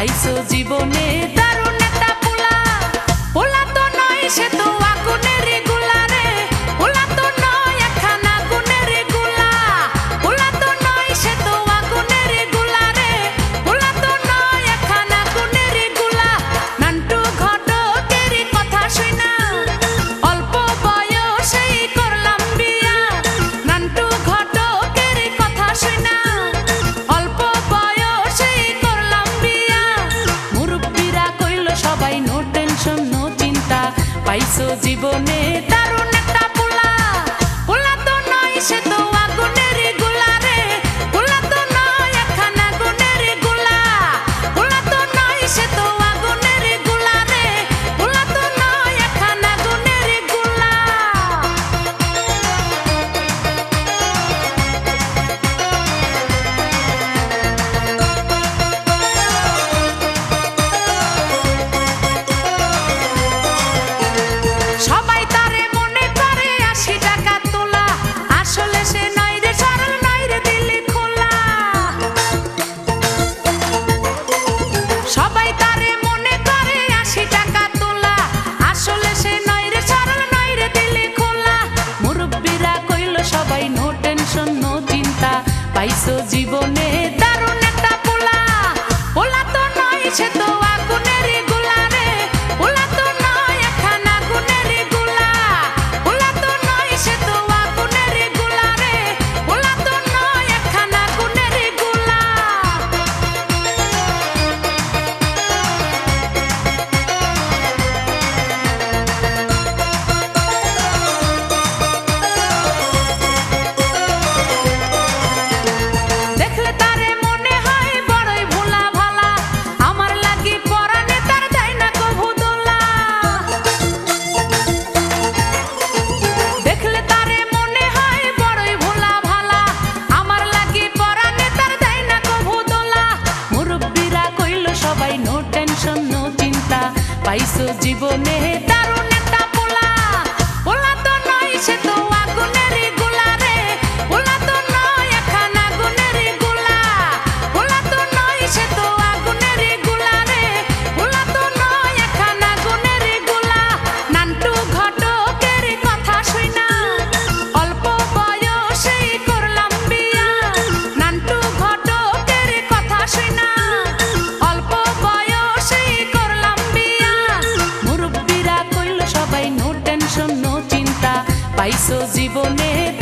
পাইছো জীবনে। দারুণ একটা পোলা। পোলা তো নয় সে পাইছো জীবনে। দারুণ একটা পোলা পোলা তো নয় সে তো আইসো জীবনে জীবনে তার Isso sou de boneco.